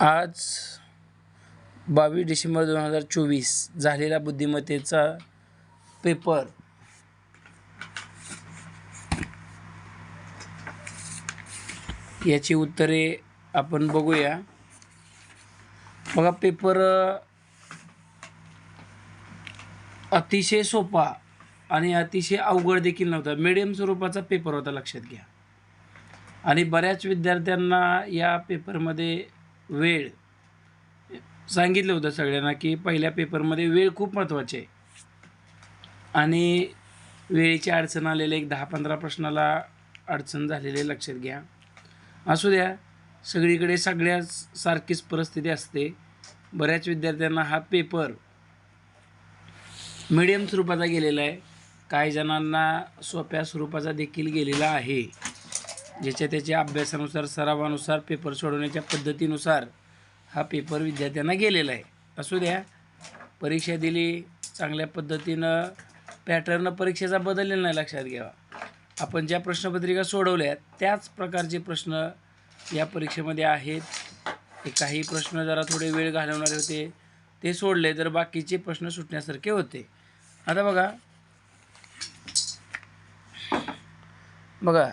आज बावीस डिसेंबर दोन हजार चोवीस झालेला बुद्धिमत्तेचा पेपर. याची उत्तरे आपण बघूया. बघा पेपर अतिशय सोपा आणि अतिशय अवघड देखील नव्हता. मिडियम स्वरूपाचा पेपर होता लक्षात घ्या. आणि बऱ्याच विद्यार्थ्यांना या पेपरमध्ये वेळ. सांगितलं होतं सगळ्यांना की पहिल्या पेपरमध्ये वेळ खूप महत्त्वाची आहे. आणि वेळेची अडचण आलेले एक दहा पंधरा प्रश्नाला अडचण झालेले लक्षात घ्या. असू द्या. सगळीकडे सगळ्याच सारखीच परिस्थिती असते. बऱ्याच विद्यार्थ्यांना हा पेपर मिडियम स्वरूपाचा गेलेला आहे. काही जणांना सोप्या स्वरूपाचा देखील गेलेला आहे. ज्याच्या त्याच्या अभ्यासानुसार सरावानुसार पेपर सोडवण्याच्या पद्धतीनुसार हा पेपर विद्यार्थ्यांना गेलेला आहे. असू द्या परीक्षा दिली चांगल्या पद्धतीनं पॅटर्न परीक्षेचा बदललेला नाही लक्षात घ्यावा. आपण ज्या प्रश्नपत्रिका सोडवल्या त्याच प्रकारचे प्रश्न या परीक्षेमध्ये आहेत. काही प्रश्न जरा थोडे वेळ घालवणारे होते. ते सोडले तर बाकीचे प्रश्न सुटण्यासारखे होते. आता बघा. बघा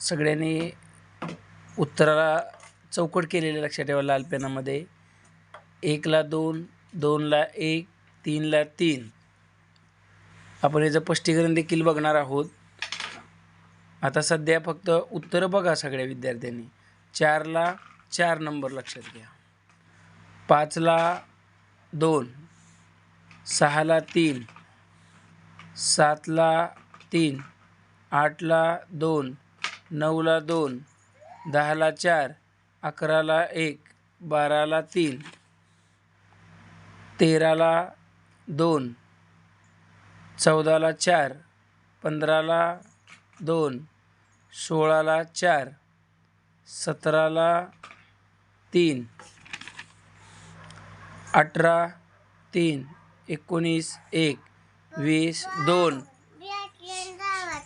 सगळ्यांनी उत्तराला चौकट केलेले लक्षात ठेवा लाल पेनामध्ये. एकला दोन दोनला एक तीनला तीन. आपण याचं स्पष्टीकरण देखील बघणार आहोत. आता सध्या फक्त उत्तरं बघा सगळ्या विद्यार्थ्यांनी. चारला चार नंबर लक्षात घ्या. पाचला दोन सहाला तीन सातला तीन आठला दोन नऊला दोन दहाला चार अकराला एक बाराला तीन तेराला दोन चौदाला चार पंधराला दोन सोळाला चार सतराला तीन अठरा तीन एकोणीस एक वीस दोन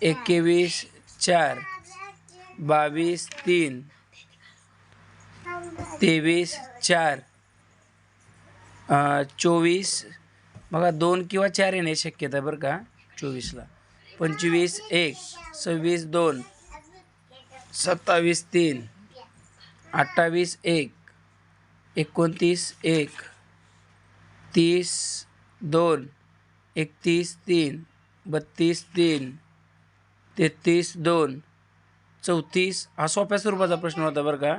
एकवीस चार. बावीस तीन. तेवीस चार. चोवीस. बघा दोन किंवा चार येणे शक्यता आहे बरं का चोवीसला. पंचवीस एक. सव्वीस दोन. सत्तावीस तीन. अठ्ठावीस एक. एकोणतीस एक. तीस दोन. एकतीस तीन. बत्तीस तीन. तेहतीस दोन. चौतीस हा सोप्या स्वरूपाचा प्रश्न होता बरं का.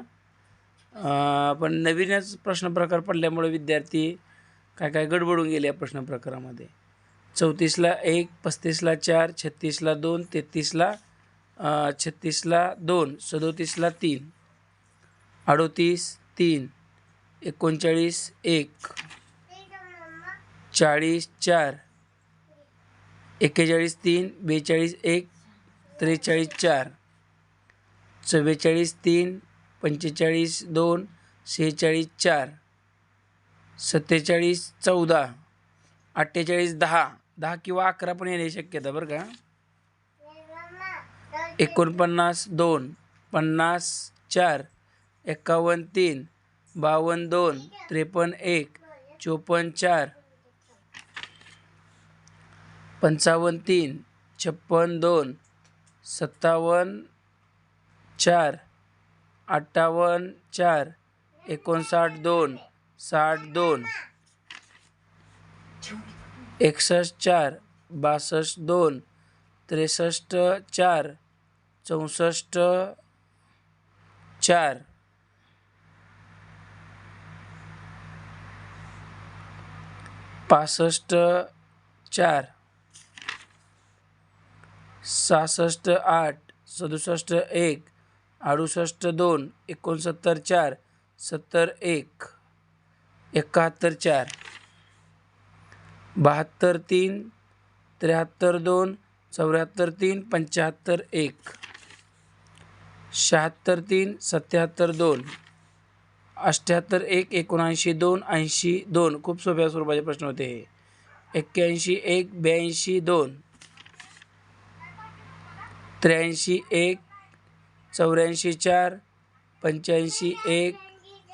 पण नवीनच प्रश्न प्रकार पडल्यामुळे विद्यार्थी काय काय गडबडून गेले या प्रश्न प्रकारामध्ये. चौतीसला एक पस्तीसला चार छत्तीसला दोन तेहतीसला छत्तीसला दोन सदोतीसला तीन अडोतीस तीन एकोणचाळीस एक चाळीस चार एक्केचाळीस तीन बेचाळीस एक त्रेचाळीस चार चव्वेचाळीस तीन पंचेचाळीस दोन सेहेचाळीस चार सत्तेचाळीस चौदा अठ्ठेचाळीस दहा दहा किंवा अकरा पण येण्याची शक्यता बरं का? एकोणपन्नास दोन पन्नास चार एक्कावन्न तीन बावन्न दोन त्रेपन्न एक चोपन्न चार पंचावन्न तीन छप्पन्न दोन सत्तावन्न चार अठ्ठावन्न चार एकोणसाठ दोन साठ दोन एकसष्ट चार बासष्ट दोन त्रेसष्ट चार चौसष्ट चार. पासष्ट चार सहासष्ट आठ सदुसष्ट एक अडुसष्ट दोन एकोणसत्तर चार सत्तर एक एकाहत्तर चार. बहात्तर तीन त्र्याहत्तर दोन चौऱ्याहत्तर तीन पंच्याहत्तर एक. शहात्तर तीन सत्याहत्तर दोन. अठ्ठ्याहत्तर एक एकोणऐंशी दोन ऐंशी दोन. खूप सोप्या स्वरूपाचे प्रश्न होते हे. एक्क्याऐंशी एक ब्याऐंशी दोन. त्र्याऐंशी एक चौऱ्याऐंशी चार पंच्याऐंशी एक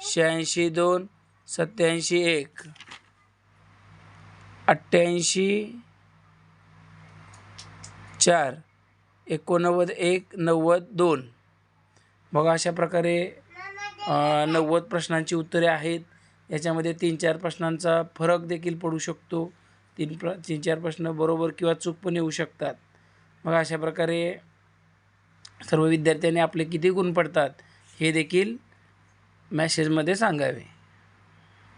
शहाऐंशी दोन सत्याऐंशी एक. अठ्ठ्याऐंशी चार एकोणनव्वद एक नव्वद दोन. बघा अशा प्रकारे नव्वद प्रश्नांची उत्तरे आहेत. याच्यामध्ये तीन चार प्रश्नांचा फरक देखील पडू शकतो. तीन प्र तीन चार प्रश्न बरोबर किंवा चूक पण येऊ शकतात. मग अशा प्रकारे सर्व विद्यार्थ्यांनी आपले किती गुण पडतात हे देखील मॅसेजमध्ये सांगावे.